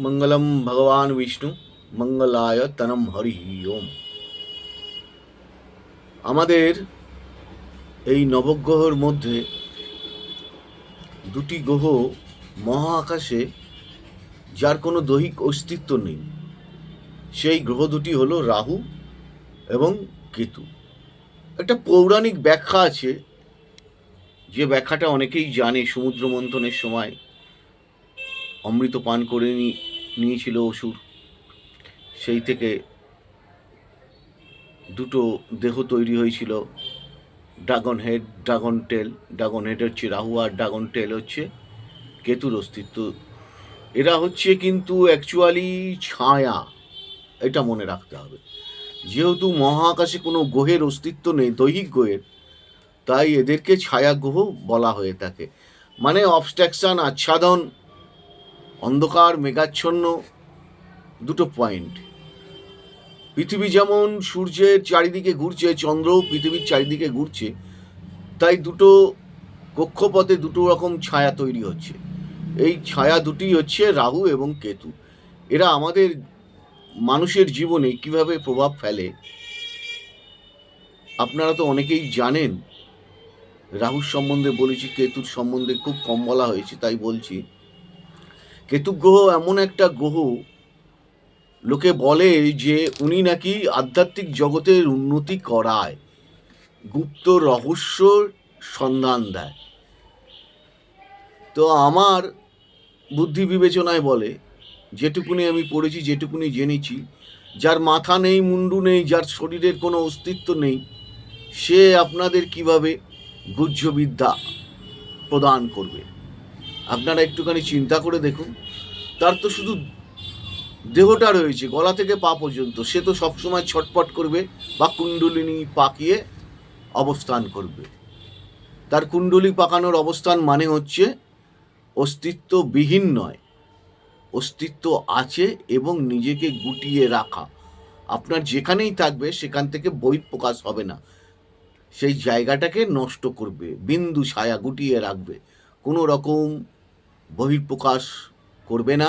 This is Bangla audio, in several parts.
মঙ্গলম ভগবান বিষ্ণু মঙ্গলায় তনম হরি ওম আমাদের এই নবগ্রহর মধ্যে দুটি গ্রহ মহাকাশে, যার কোনো দৈহিক অস্তিত্ব নেই। সেই গ্রহ দুটি হলো রাহু এবং কেতু। একটা পৌরাণিক ব্যাখ্যা আছে, যে ব্যাখ্যাটা অনেকেই জানে সমুদ্র মন্থনের সময়। অমৃত পান করে নিয়েছিল অসুর। সেই থেকে দুটো দেহ তৈরি হয়েছিল। Dragon head, dragon tail, dragon head হচ্ছে রাহু আর ড্রাগন টেল হচ্ছে কেতুর অস্তিত্ব। এরা হচ্ছে কিন্তু অ্যাকচুয়ালি ছায়া, এটা মনে রাখতে হবে। যেহেতু মহাকাশে কোনো গ্রহের অস্তিত্ব নেই, দৈহিক গ্রহের, তাই এদেরকে ছায়া গ্রহ বলা হয়ে থাকে। মানে অবস্ট্রাকশন আচ্ছাদন অন্ধকার, মেঘাচ্ছন্ন, দুটো পয়েন্ট পৃথিবী যেমন সূর্যের চারিদিকে ঘুরছে, চন্দ্রও পৃথিবীর চারিদিকে ঘুরছে, তাই দুটো কক্ষপথে দুটো রকম ছায়া তৈরি হচ্ছে। এই ছায়া দুটি হচ্ছে রাহু এবং কেতু। এরা আমাদের মানুষের জীবনে কীভাবে প্রভাব ফেলে, আপনারা তো অনেকেই জানেন। রাহুর সম্বন্ধে বলেছি, কেতুর সম্বন্ধে খুব কম বলা হয়েছে, তাই বলছি। কেতু গ্রহ এমন একটা গ্রহ, লোকে বলে যে উনি নাকি আধ্যাত্মিক জগতের উন্নতি করায়, গুপ্ত রহস্য সন্ধান দেয়। তো আমার বুদ্ধি বিবেচনায় বলে, যেটুকুনি আমি পড়েছি, যেটুকুনি জেনেছি, যার মাথা নেই, মুন্ডু নেই, যার শরীরের কোনো অস্তিত্ব নেই, সে আপনাদের কীভাবে গুহ্যবিদ্যা প্রদান করবে? আপনারা একটুখানি চিন্তা করে দেখুন। তার তো শুধু দেহটা রয়েছে, গলা থেকে পা পর্যন্ত। সে তো সবসময় ছটপট করবে বা কুণ্ডলিনী পাকিয়ে অবস্থান করবে। তার কুণ্ডলি পাকানোর অবস্থান মানে হচ্ছে অস্তিত্ববিহীন নয়, অস্তিত্ব আছে এবং নিজেকে গুটিয়ে রাখা। আপনার যেখানেই থাকবে, সেখান থেকে বহিঃপ্রকাশ হবে না। সেই জায়গাটাকে নষ্ট করবে, বিন্দু ছায়া গুটিয়ে রাখবে। কোনো রকম বহিঃপ্রকাশ করবে না,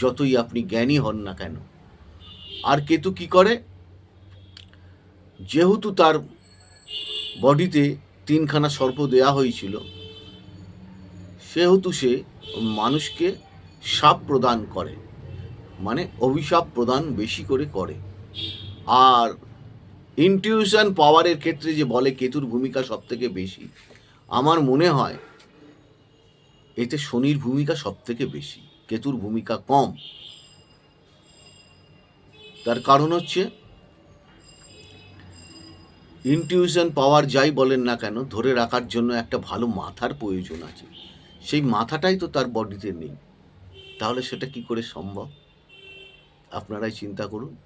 যতই আপনি জ্ঞানী হন না কেন। আর কেতু কি করে? যেহেতু তার বডিতে তিনখানা সর্প দেয়া হয়েছিল, সেহেতু সে মানুষকে সাপ প্রদান করে মানে অভিশাপ প্রদান বেশি করে করে। আর ইনটিউশন পাওয়ারের ক্ষেত্রে যে বলে কেতুর ভূমিকা সব থেকে বেশি, আমার মনে হয় এতে শনির ভূমিকা সব থেকে বেশি, কেতুর ভূমিকা কম। তার কারণ হচ্ছে ইনটিউশন পাওয়ার যাই বলেন না কেন, ধরে রাখার জন্য একটা ভালো মাথার প্রয়োজন আছে। সেই মাথাটাই তো তার বডিতে নেই। তাহলে সেটা কি করে সম্ভব? আপনারাই চিন্তা করুন।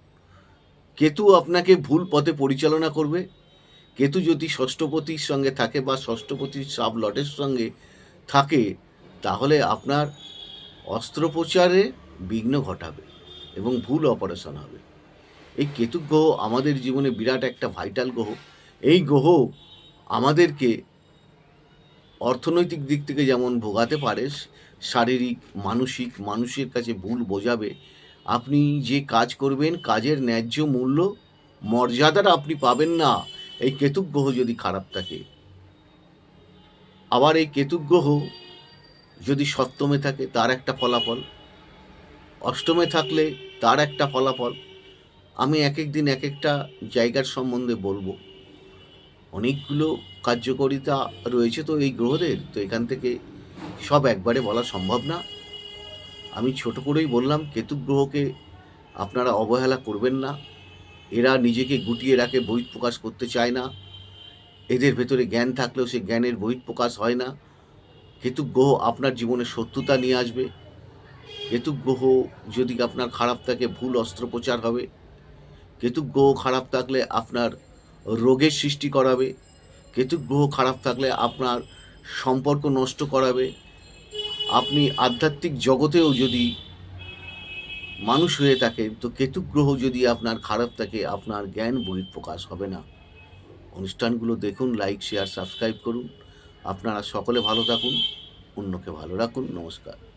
কেতু আপনাকে ভুল পথে পরিচালনা করবে। কেতু যদি ষষ্ঠপতির সঙ্গে থাকে বা ষষ্ঠপতির সাব লটের সঙ্গে থাকে তাহলে আপনার অস্ত্রোপচারে বিঘ্ন ঘটাবে এবং ভুল অপারেশন হবে। এই কেতু গ্রহ আমাদের জীবনে বিরাট একটা ভাইটাল গ্রহ। এই গ্রহ আমাদেরকে অর্থনৈতিক দিক থেকে যেমন ভোগাতে পারে, শারীরিক, মানসিক, মানুষের কাছে ভুল বোঝাবে, আপনি যে কাজ করবেন কাজের ন্যায্য মূল্য মর্যাদাটা আপনি পাবেন না। এই কেতু গ্রহ যদি খারাপ থাকে, আবার এই কেতু গ্রহ যদি সপ্তমে থাকে, তার একটা ফলাফল। অষ্টমে থাকলে তার একটা ফলাফল। আমি এক এক দিন এক একটা জায়গার সম্বন্ধে বলব। অনেকগুলো কার্যকারিতা রয়েছে তো এই গ্রহদের, তো এখান থেকে সব একবারে বলা সম্ভব না। আমি ছোট করেই বললাম, কেতু গ্রহকে আপনারা অবহেলা করবেন না। এরা নিজেকে গুটিয়ে রাখে, বহিঃপ্রকাশ করতে চায় না। এদের ভেতরে জ্ঞান থাকলেও সে জ্ঞানের বহিঃপ্রকাশ হয় না। কেতু গ্রহ আপনার জীবনে শত্রুতা নিয়ে আসবে। কেতু গ্রহ যদি আপনার খারাপ থাকে, ভুল অস্ত্রোপচার হবে। কেতু গ্রহ খারাপ থাকলে আপনার রোগের সৃষ্টি করাবে। কেতু গ্রহ খারাপ থাকলে আপনার সম্পর্ক নষ্ট করাবে। আপনি আধ্যাত্মিক জগতেও যদি মানুষ হয়ে থাকেন, তো কেতু গ্রহ যদি আপনার খারাপ থাকে, আপনার জ্ঞান বহিঃপ্রকাশ হবে না। অনুষ্ঠানগুলো দেখুন লাইক শেয়ার সাবস্ক্রাইব করুন। আপনারা সকলে ভালো থাকুন অন্যকে ভালো রাখুন নমস্কার।